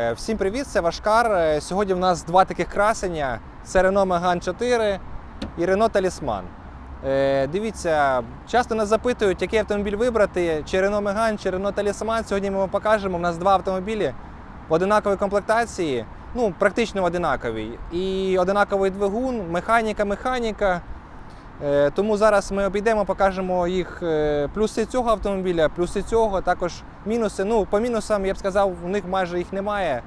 Е, Всім привіт, це Вашкар. Е, Сьогодні в нас два таких красення: це Renault Megane 4 і Renault Talisman. Е, Дивіться, часто нас запитують, який автомобіль вибрати, чи Renault Megane, чи Renault Talisman. Сьогодні ми вам покажемо. У нас два автомобілі в одинаковій комплектації, ну, практично одинаковій. І одинаковий двигун, механіка, механіка. Е, Тому зараз ми обійдемо, покажемо їх е, плюси цього автомобіля, плюси цього, також мінуси. Ну, по мінусам, я б сказав, у них майже їх немає,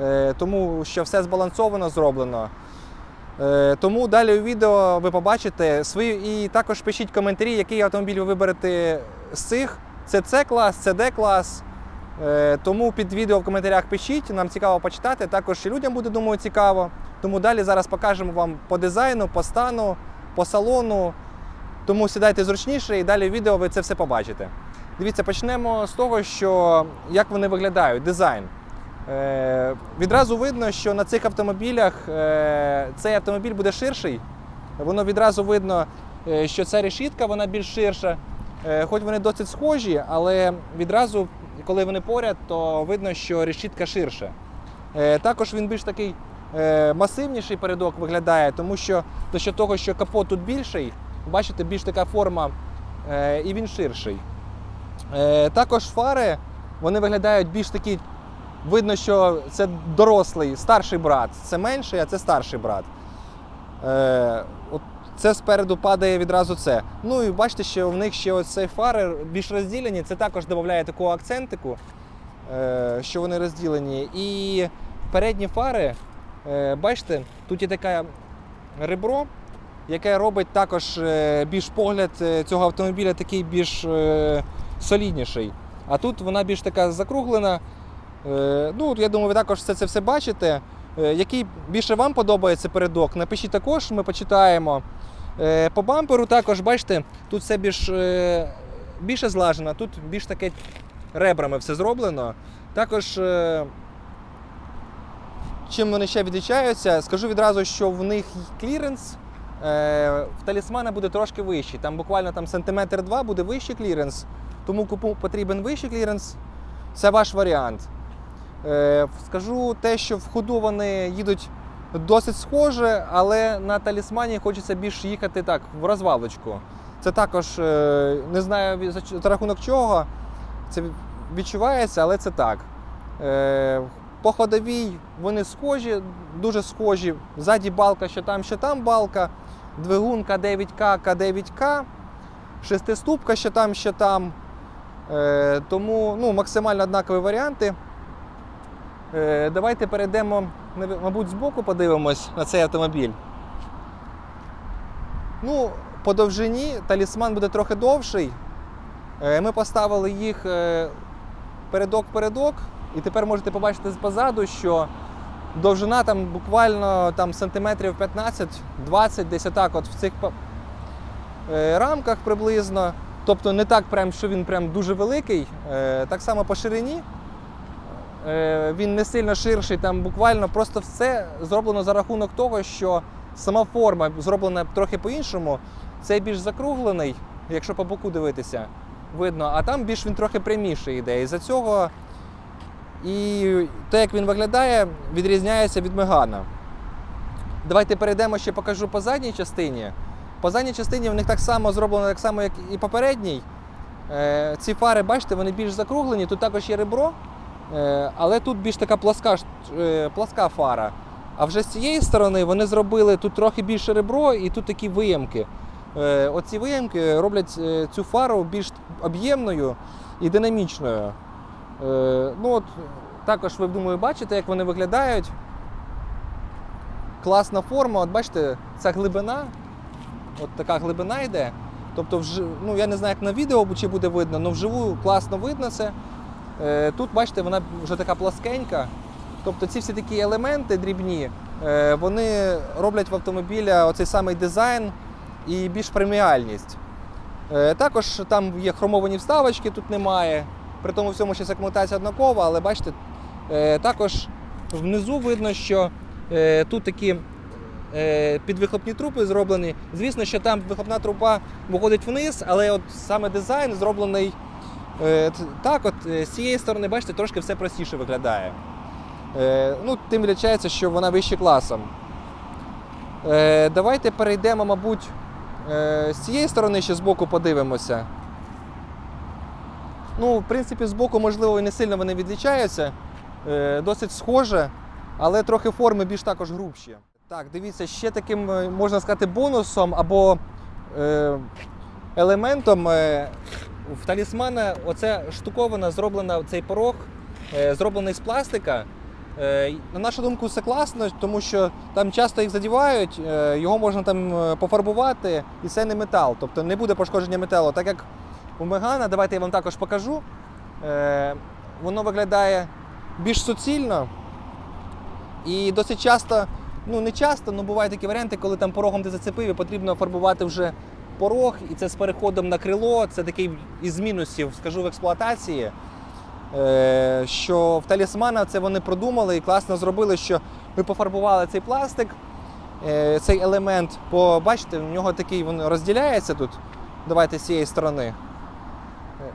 е, тому що все збалансовано зроблено. Тому далі у відео ви побачите свої і також пишіть коментарі, який автомобіль ви виберете з цих. Це С клас, це Д клас. Тому під відео в коментарях пишіть, нам цікаво почитати. Також і людям буде, думаю, цікаво. Тому далі зараз покажемо вам по дизайну, по стану, по салону. Тому сідайте зручніше і далі в відео ви це все побачите. Дивіться, почнемо з того, що як вони виглядають, дизайн. Е, відразу видно, що на цих автомобілях е, цей автомобіль буде ширший. Воно відразу видно, е, що ця решітка вона більш ширша. Е, хоч вони досить схожі, але відразу, коли вони поряд, то видно, що решітка ширша. Е, також він більш такий масивніший передок виглядає, тому що що того, що капот тут більший, бачите, більш така форма е, і він ширший. Е, також фари вони виглядають більш такі. Видно, що це дорослий, старший брат. Це менший, а це старший брат. Е, от це спереду падає відразу це. Ну і бачите, що в них ще оцей фари більш розділені. Це також додає такого акцентику, е, що вони розділені. І передні фари, е, бачите, тут є таке ребро, яке робить також е, більш погляд е, цього автомобіля такий більш е, солідніший. А тут вона більш така закруглена. Е, Ну, я думаю, ви також це, це все бачите. Е, Який більше вам подобається передок, напишіть також, ми почитаємо. Е, По бамперу також, бачите, тут все більш, е, більше злажено, тут більш таке ребрами все зроблено. Також, е, чим вони ще відрізняються, скажу відразу, що в них кліренс е, в талісмана буде трошки вищий. Там буквально там сантиметр два буде вищий кліренс, тому кому потрібен вищий кліренс, це ваш варіант. Е, Скажу те, що в ходу вони їдуть досить схоже, але на талісмані хочеться більше їхати так, в розвалочку. Це також е, не знаю за рахунок чого це відчувається, але це так. Е, По ходовій вони схожі, дуже схожі. Ззаді балка, що там, що там балка. Двигун К9К, К9К, шестиступка, що там, що там. Е, Тому ну, максимально однакові варіанти. Е, Давайте перейдемо, мабуть, збоку подивимось на цей автомобіль. Ну, по довжині талісман буде трохи довший. Е, Ми поставили їх е, передок-передок, і тепер можете побачити позаду, що довжина там буквально там, сантиметрів 15-20, десь отак от в цих е, рамках приблизно. Тобто не так, прям, що він прям дуже великий. Е, Так само по ширині. Е, Він не сильно ширший, там буквально просто все зроблено за рахунок того, що сама форма зроблена трохи по-іншому. Цей більш закруглений, якщо по боку дивитися, видно, а там більш він трохи пряміший йде. І за цього і те, як він виглядає, відрізняється від Мегана. Давайте перейдемо ще покажу по задній частині. По задній частині в них так само зроблено, так само, як і попередній. Е, Ці фари, бачите, вони більш закруглені, тут також є ребро, е, але тут більш така пласка, е, пласка фара. А вже з цієї сторони вони зробили тут трохи більше ребро і тут такі виямки. Оці виямки роблять цю фару більш об'ємною і динамічною. Е, Ну, от, також ви, думаю, бачите, як вони виглядають. Класна форма, от бачите, ця глибина, от така глибина йде. Тобто, вж... ну, я не знаю, як на відео чи буде видно, але вживу класно видно це. Е, Тут, бачите, вона вже така пласкенька. Тобто ці всі такі елементи дрібні, е, вони роблять в автомобіля оцей самий дизайн і більш преміальність. Також там є хромовані вставочки, тут немає. При тому всьому ще комплектація однакова, але бачите, е, також внизу видно, що е, тут такі е, підвихлопні трупи зроблені. Звісно, що там вихлопна труба виходить вниз, але от саме дизайн зроблений так, от з цієї сторони, бачите, трошки все простіше виглядає. Ну, тим відрізняється, що вона вище класом. Давайте перейдемо, мабуть, з цієї сторони ще збоку подивимося. Ну, в принципі, збоку, можливо, і не сильно вони відлічаються. Е, досить схоже, але трохи форми більш також грубші. Так, дивіться, ще таким, е, можна сказати, бонусом або е, елементом е, в талісмана оця штуковина зроблена, цей порог, е, зроблений з пластика. Е, На нашу думку, це класно, тому що там часто їх задівають, е, його можна там е, пофарбувати, і це не метал, тобто не буде пошкодження металу. Так як у Мегана, давайте я вам також покажу. Е, Воно виглядає більш суцільно і досить часто, ну не часто, але бувають такі варіанти, коли там порогом ти зацепив і потрібно фарбувати вже порог, і це з переходом на крило. Це такий із мінусів, скажу в експлуатації. Е, що в талісмана це вони продумали і класно зробили, що ми пофарбували цей пластик, е, цей елемент. По, бачите, в нього такий він розділяється тут. Давайте з цієї сторони. Е.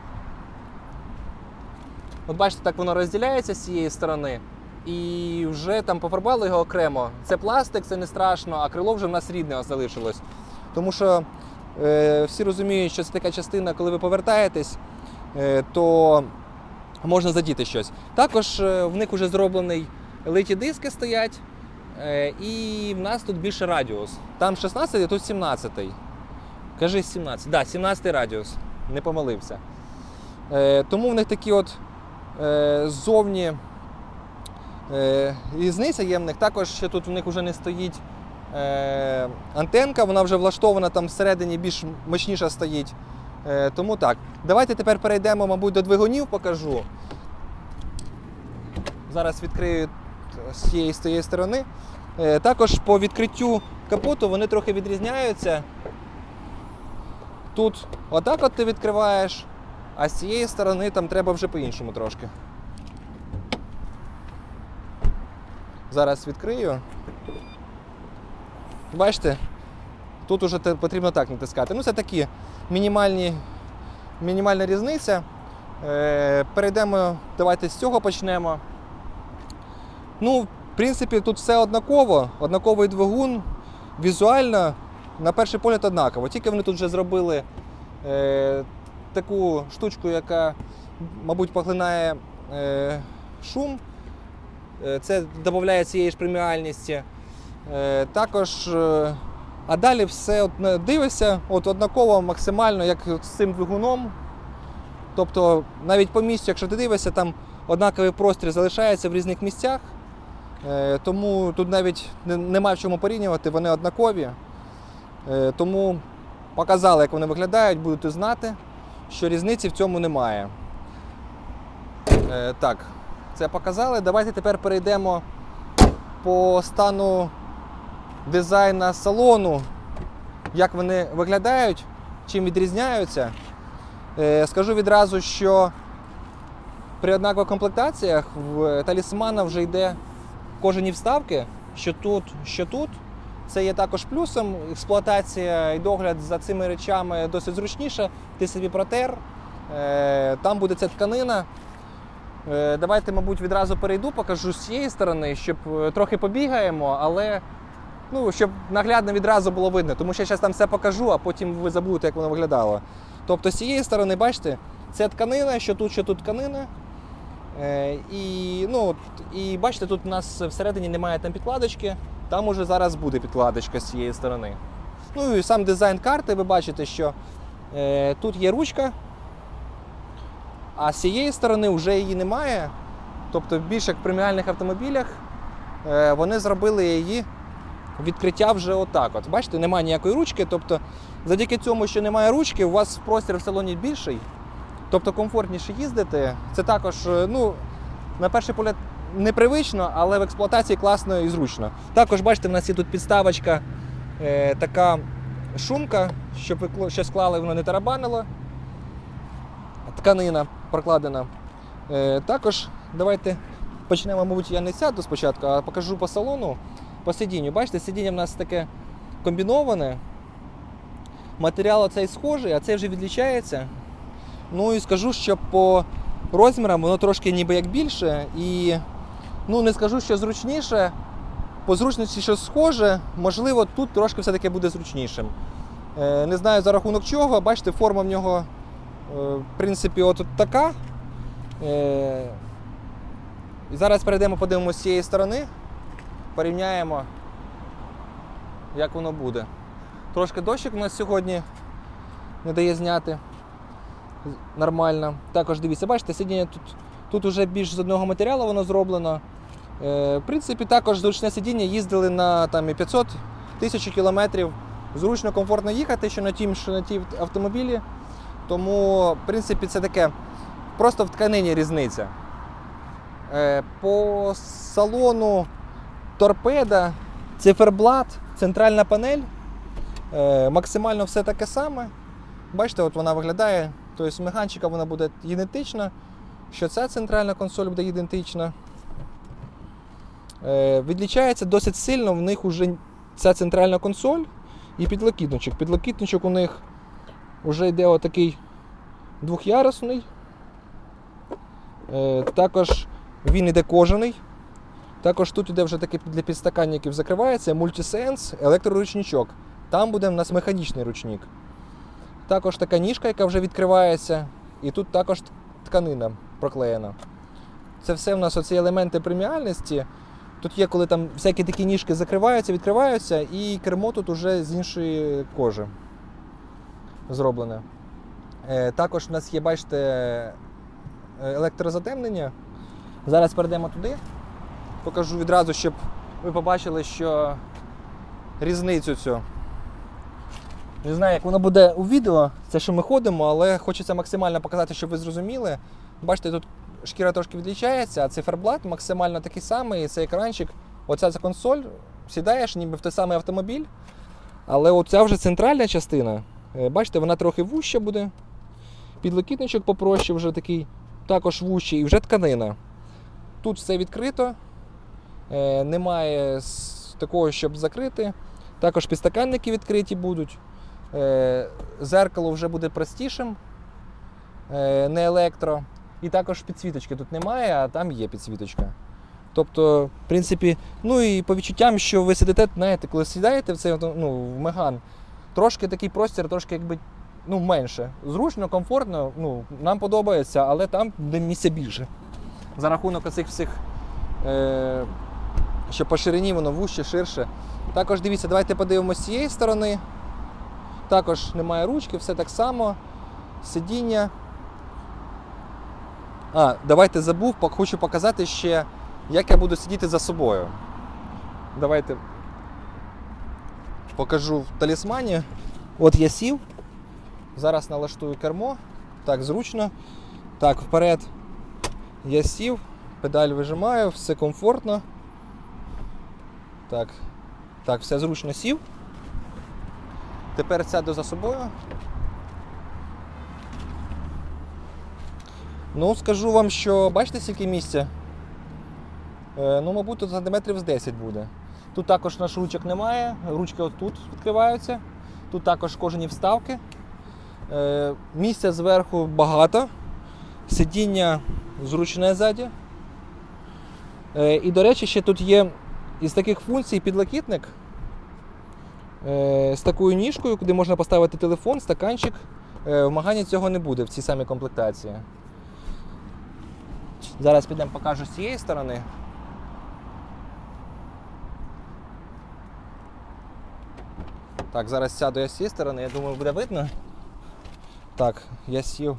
От бачите, так воно розділяється з цієї сторони. І вже там пофарбували його окремо. Це пластик, це не страшно, а крило вже в нас рідне залишилось. Тому що е, всі розуміють, що це така частина, коли ви повертаєтесь, е, то можна задіти щось. Також е, в них вже зроблений литі диски стоять, е, і в нас тут більше радіус. Там 16, а тут 17. Кажи 17. Так, да, 17 радіус. Не помилився. Е, тому в них такі от ззовні е, різниця є в них. Також ще тут в них вже не стоїть е, антенка, вона вже влаштована там всередині більш мощніша стоїть. Е, тому так. Давайте тепер перейдемо, мабуть, до двигунів, покажу. Зараз відкрию з цієї, з цієї сторони. Е, також по відкриттю капоту вони трохи відрізняються. Тут отак от ти відкриваєш, а з цієї сторони там треба вже по-іншому трошки. Зараз відкрию. Бачите? Тут уже потрібно так натискати. Ну, це такі мінімальні, мінімальна різниця. Е, перейдемо, давайте з цього почнемо. Ну, в принципі, тут все однаково, однаковий двигун. Візуально, на перший погляд, однаково. Тільки вони тут вже зробили е, таку штучку, яка, мабуть, поглинає е, шум. Е, Це додає цієї ж преміальності. Е, також, а далі все дивишся, от однаково максимально, як з цим двигуном. Тобто навіть по місцю, якщо ти дивишся, там однаковий простір залишається в різних місцях. Тому тут навіть не- немає в чому порівнювати, вони однакові. Тому показали, як вони виглядають, будете знати, що різниці в цьому немає. Е, так, це показали. Давайте тепер перейдемо по стану дизайна салону, як вони виглядають, чим відрізняються. Е, Скажу відразу, що при однакових комплектаціях в талісмана вже йде кожені вставки, що тут, що тут. Це є також плюсом. Експлуатація і догляд за цими речами досить зручніша. Ти собі протер, е, там буде ця тканина. Е, Давайте, мабуть, відразу перейду, покажу з цієї сторони, щоб е, трохи побігаємо, але ну, щоб наглядно відразу було видно. Тому що я зараз там все покажу, а потім ви забудете, як воно виглядало. Тобто з цієї сторони, бачите, це тканина, що тут, що тут тканина. І, ну, і бачите, тут у нас всередині немає там підкладочки, там уже зараз буде підкладочка з цієї сторони. Ну і сам дизайн карти, ви бачите, що е, тут є ручка, а з цієї сторони вже її немає. Тобто більше як в преміальних автомобілях е, вони зробили її відкриття вже отак. От. Бачите, немає ніякої ручки. Тобто, завдяки цьому, що немає ручки, у вас простір в салоні більший. Тобто комфортніше їздити. Це також, е, ну, на перший погляд, непривично, але в експлуатації класно і зручно. Також, бачите, в нас є тут підставочка, е, така шумка, щоб ви щось клали, воно не тарабанило. Тканина прокладена. Е, також давайте почнемо, мабуть, я не сяду спочатку, а покажу по салону, по сидінню. Бачите, сидіння в нас таке комбіноване. Матеріал цей схожий, а цей вже відлічається. Ну і скажу, що по розмірам воно трошки ніби як більше, і Ну, не скажу, що зручніше. По зручності щось схоже, можливо, тут трошки все-таки буде зручнішим. Е, Не знаю за рахунок чого. Бачите, форма в нього, е, в принципі, от така. Е, зараз перейдемо, подивимося з цієї сторони, порівняємо, як воно буде. Трошки дощик у нас сьогодні не дає зняти нормально. Також дивіться, бачите, сидіння тут, тут уже більш з одного матеріалу воно зроблено. Е, в принципі, також зручне сидіння їздили на там, і 500 тисяч кілометрів. Зручно, комфортно їхати, що на тім, що на тій автомобілі. Тому, в принципі, це таке просто в тканині різниця. Е, По салону торпеда, циферблат, центральна панель. Е, Максимально все таке саме. Бачите, от вона виглядає. Тобто механчика вона буде ідентична, що ця центральна консоль буде ідентична. Е, Відлічається досить сильно, в них вже ця центральна консоль і підлокітничок. Підлокітничок у них вже йде отакий двохярусний. Е, Також він іде кожаний. Також тут іде вже такий для підстаканників закривається, мультисенс, електроручничок. Там буде в нас механічний ручник. Також така ніжка, яка вже відкривається, і тут також тканина проклеєна. Це все в нас оці елементи преміальності. Тут є, коли там всякі такі ніжки закриваються, відкриваються, і кермо тут уже з іншої кожи зроблене. Е, також в нас є, бачите, електрозатемнення. Зараз перейдемо туди. Покажу відразу, щоб ви побачили, що різницю цю. Не знаю, як воно буде у відео, це що ми ходимо, але хочеться максимально показати, щоб ви зрозуміли. Бачите, тут шкіра трошки відлічається, а циферблат максимально такий самий, і цей екранчик. Оця ця консоль, сідаєш ніби в той самий автомобіль. Але оця вже центральна частина, е, бачите, вона трохи вуща буде. Підлокітничок попроще, вже такий, також вущий, і вже тканина. Тут все відкрито, е, немає такого, щоб закрити. Також підстаканники відкриті будуть. Е, Зеркало вже буде простішим, не електро. І також підсвіточки тут немає, а там є підсвіточка. Тобто, в принципі, ну і по відчуттям, що ви сидите, знаєте, коли сідаєте в цей ну, в Меган, трошки такий простір, трошки якби ну, менше. Зручно, комфортно, ну, нам подобається, але там де місця більше. За рахунок оцих всіх, е, що по ширині воно вужче, ширше. Також дивіться, давайте подивимося з цієї сторони. Також немає ручки, все так само. Сидіння. А, давайте забув, хочу показати ще, як я буду сидіти за собою. Давайте покажу в талісмані. От я сів. Зараз налаштую кермо. Так, зручно. Так, вперед. Я сів, педаль вижимаю, все комфортно. Так, так, все зручно сів. Тепер сяду за собою. Ну, скажу вам, що бачите, скільки місця? Е, ну, мабуть, тут сантиметрів з 10 буде. Тут також наш ручок немає, ручки отут відкриваються. Тут також кожені вставки. Е, місця зверху багато. Сидіння зручне ззаді. Е, і, до речі, ще тут є із таких функцій підлокітник е, з такою ніжкою, куди можна поставити телефон, стаканчик. Е, в Магані цього не буде в цій самій комплектації. Зараз підемо покажу з цієї сторони. Так, зараз сяду я з цієї сторони, я думаю, буде видно. Так, я сів.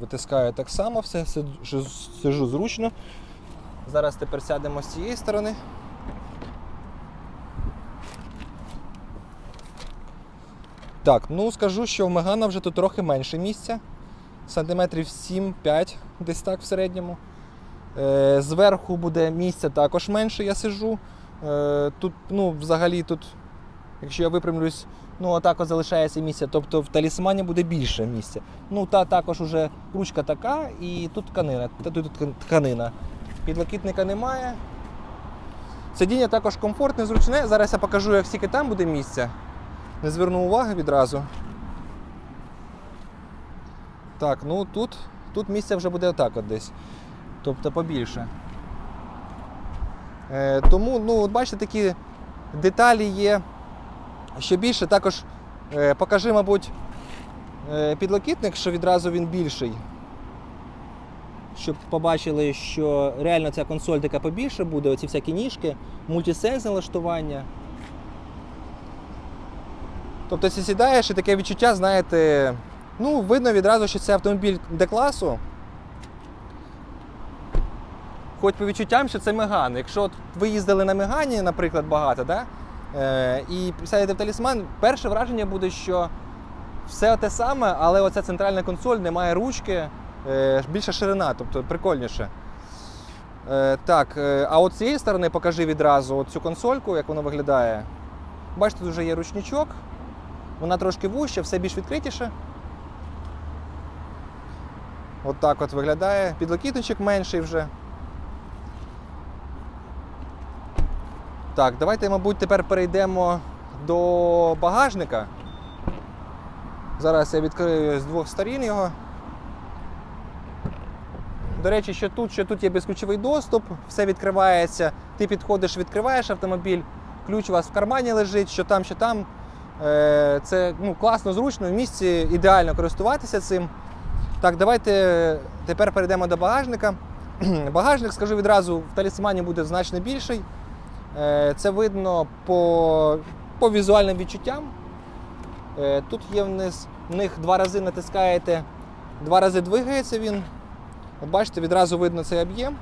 Витискаю так само все, сиджу, сиджу зручно. Зараз тепер сядемо з цієї сторони. Так, ну скажу, що в Мегана вже тут трохи менше місця. Сантиметрів 7-5, десь так в середньому. Е, зверху буде місця також менше, я сижу. Е, тут, ну, взагалі, тут, якщо я випрямлюсь, ну, отак от залишається місце. Тобто в талісмані буде більше місця. Ну, та також уже ручка така і тут тканина. Та тут тканина. Підлокітника немає. Сидіння також комфортне, зручне. Зараз я покажу, як скільки там буде місця. Не зверну уваги відразу. Так, ну тут, тут місця вже буде отак от десь. Тобто побільше. Е, Тому, ну, от бачите, такі деталі є. Що більше, також е, покажи, мабуть, е, підлокітник, що відразу він більший. Щоб побачили, що реально ця консоль така побільше буде, оці всякі ніжки, мультисенс налаштування. Тобто ти сідаєш і таке відчуття, знаєте, ну, видно відразу, що це автомобіль Д-класу. Хоч по відчуттям, що це Меган. Якщо от ви їздили на Мегані, наприклад, багато, да? е, і сядете в талісман, перше враження буде, що все те саме, але оця центральна консоль не має ручки, е, більша ширина, тобто прикольніше. Е, так, е, а от з цієї сторони покажи відразу цю консольку, як вона виглядає. Бачите, тут вже є ручничок, вона трошки вужча, все більш відкритіше. От от виглядає. Підлокітничок менший вже. Так, давайте, мабуть, тепер перейдемо до багажника. Зараз я відкрию з двох сторін його. До речі, що тут, що тут є безключовий доступ, все відкривається. Ти підходиш, відкриваєш автомобіль, ключ у вас в кармані лежить, що там, що там. Е, Це ну, класно, зручно, в місці ідеально користуватися цим. Так, давайте тепер перейдемо до багажника. Багажник, скажу відразу, в талісмані буде значно більший. Е, Це видно по, по візуальним відчуттям. Е, Тут є вниз, в них два рази натискаєте, два рази двигається він. От бачите, відразу видно цей об'єм.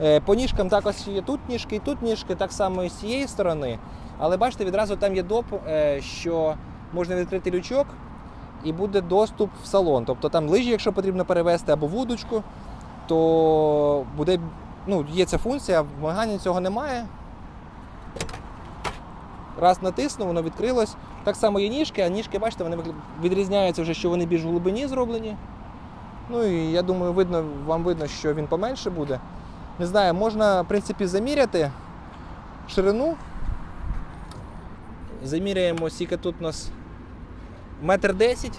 Е, По ніжкам також є тут ніжки тут ніжки, так само і з цієї сторони. Але бачите, відразу там є доп, що можна відкрити лючок і буде доступ в салон. Тобто там лижі, якщо потрібно перевезти, або вудочку, то буде, ну, є ця функція, в Мегані цього немає. Раз натиснув, воно відкрилось. Так само є ніжки, а ніжки, бачите, вони відрізняються вже, що вони більш в глибині зроблені. Ну і я думаю, видно, вам видно, що він поменше буде. Не знаю, можна, в принципі, заміряти ширину. Заміряємо, скільки тут у нас метр десять.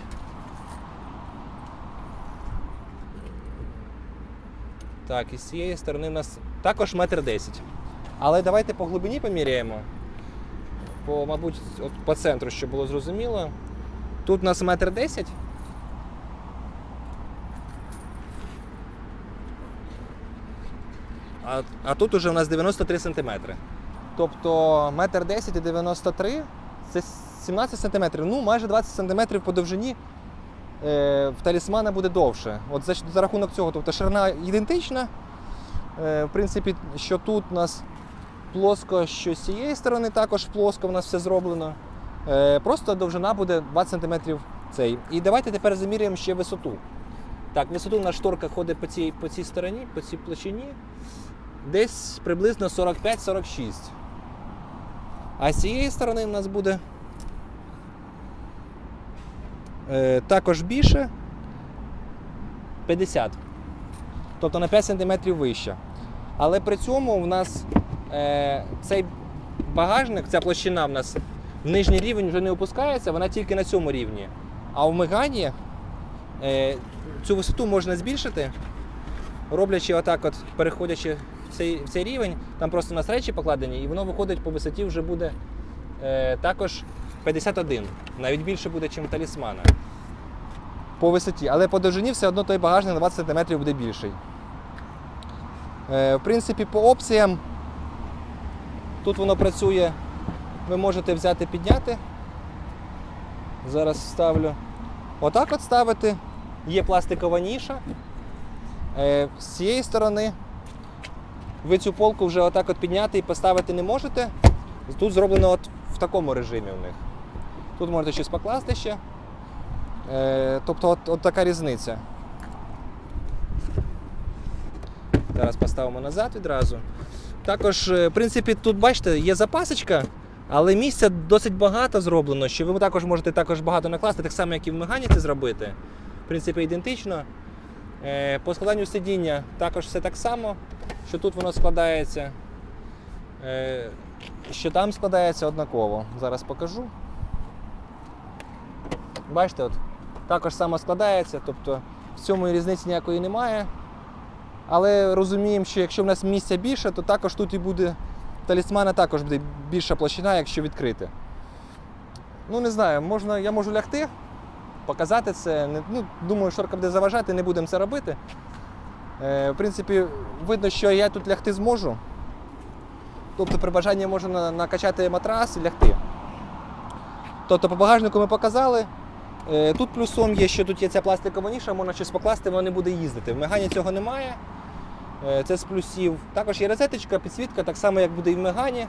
Так, і з цієї сторони у нас також метр десять. Але давайте по глибині поміряємо. По, мабуть, от по центру, щоб було зрозуміло. Тут у нас метр десять. А, а тут уже у нас 93 сантиметри. Тобто метр 10 і 93 це 17 сантиметрів. Ну, майже 20 сантиметрів по довжині е, в талісмана буде довше. От за, за рахунок цього, тобто ширина ідентична. Е, в принципі, що тут у нас плоско, що з цієї сторони також плоско, у нас все зроблено. Е, просто довжина буде 20 сантиметрів цей. І давайте тепер заміряємо ще висоту. Так, висоту у нас шторка ходить по цій, по цій стороні, по цій площині. Десь приблизно 45-46. А з цієї сторони у нас буде також більше 50. Тобто на 5 см вище. Але при цьому у нас е, цей багажник, ця площина в нас в нижній рівень вже не опускається, вона тільки на цьому рівні. А в Мегані е, цю висоту можна збільшити, роблячи отак, от, переходячи в цей, в цей рівень, там просто у нас речі покладені, і воно виходить по висоті вже буде е, також 51. Навіть більше буде, ніж талісмана. По висоті. Але по довжині все одно той багажник на 20 см буде більший. Е, в принципі, по опціям тут воно працює. Ви можете взяти підняти. Зараз ставлю. Отак от ставити. Є пластикова ніша. Е, з цієї сторони ви цю полку вже отак от підняти і поставити не можете. Тут зроблено от в такому режимі у них. Тут можете щось покласти ще. Е, тобто от, от така різниця. Зараз поставимо назад відразу. Також, е, в принципі, тут бачите, є запасочка, але місця досить багато зроблено, що ви також можете також багато накласти, так само, як і в Мегані це зробити. В принципі, ідентично. Е, По складанню сидіння також все так само, що тут воно складається, що там складається однаково. Зараз покажу. Бачите, от, також само складається, тобто в цьому різниці ніякої немає. Але розуміємо, що якщо в нас місця більше, то також тут і буде талісмана також буде більша площина, якщо відкрити. Ну, не знаю, можна, я можу лягти, показати це. Ну, думаю, шорка буде заважати, не будемо це робити. Е, в принципі, видно, що я тут лягти зможу. Тобто при бажанні можна накачати матрас і лягти. Тобто по багажнику ми показали. Е, Тут плюсом є, що тут є ця пластикова ніша, можна щось покласти, воно не буде їздити. В Мегані цього немає. Е, Це з плюсів. Також є розеточка, підсвітка, так само, як буде і в Мегані.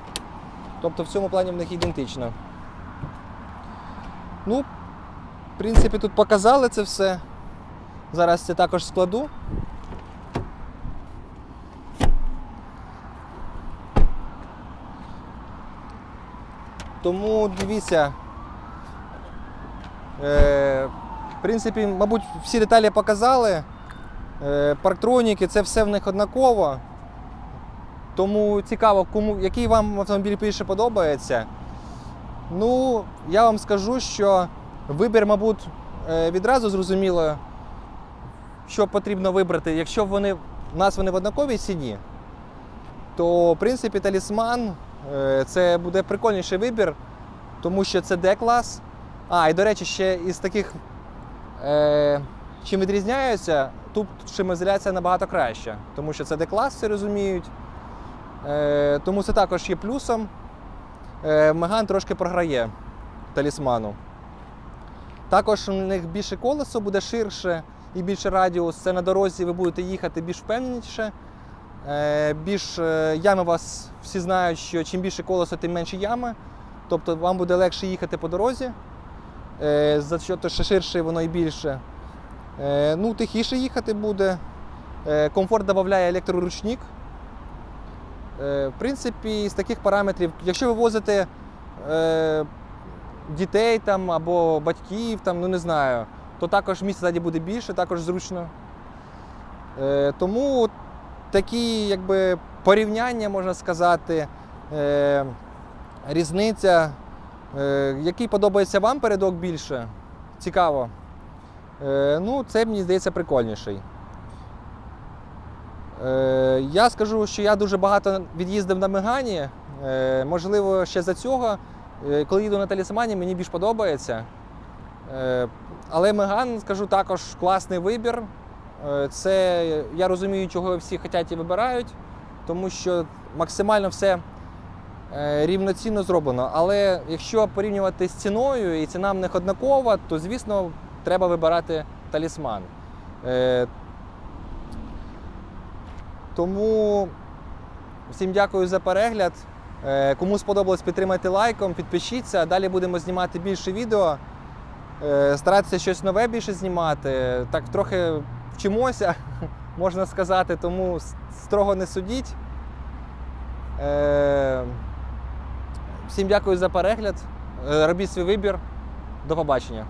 Тобто в цьому плані в них ідентично. Ну, в принципі, тут показали це все. Зараз це також складу. Тому дивіться. Е, в принципі, мабуть, всі деталі показали. Е, парктроніки, це все в них однаково. Тому цікаво, кому, який вам автомобіль більше подобається. Ну, я вам скажу, що вибір, мабуть, е, відразу зрозуміло, що потрібно вибрати. Якщо вони, в нас вони в однаковій ціні, то в принципі талісман це буде прикольніший вибір, тому що це D-клас. А, і до речі, ще із таких, е, чим відрізняються, тут шумоізоляція набагато краща, тому що це D-клас, розуміють. Е, тому це також є плюсом. Е, Меган трошки програє талісману. Також у них більше колесо буде ширше і більше радіус. Це на дорозі ви будете їхати більш впевненіше. Е, Більш е, ями вас всі знають, що чим більше колесо, тим менше ями. Тобто вам буде легше їхати по дорозі. Е, За що то ширше воно і більше. Е, Ну, тихіше їхати буде. Е, Комфорт додає електроручник. В принципі, з таких параметрів, якщо ви возите дітей там, або батьків, там, ну не знаю, то також місця ззаді буде більше, також зручно. Тому такі якби, порівняння, можна сказати, різниця, який подобається вам передок більше, цікаво. Е, Ну, це мені здається прикольніший. Е, Я скажу, що я дуже багато від'їздив на Мегані. Е, Можливо, ще за цього. Е, Коли їду на талісмані, мені більш подобається. Е, Але Меган, скажу, також класний вибір. Е, Це я розумію, чого всі хочуть і вибирають, тому що максимально все е, рівноцінно зроблено. Але якщо порівнювати з ціною і ціна в них однакова, то звісно треба вибирати талісман. Е, Тому всім дякую за перегляд. Е, Кому сподобалось, підтримайте лайком, підпишіться. Далі будемо знімати більше відео. Е, Старатися щось нове більше знімати. Так трохи вчимося, можна сказати, тому строго не судіть. Всім дякую за перегляд. Е, Робіть свій вибір. До побачення.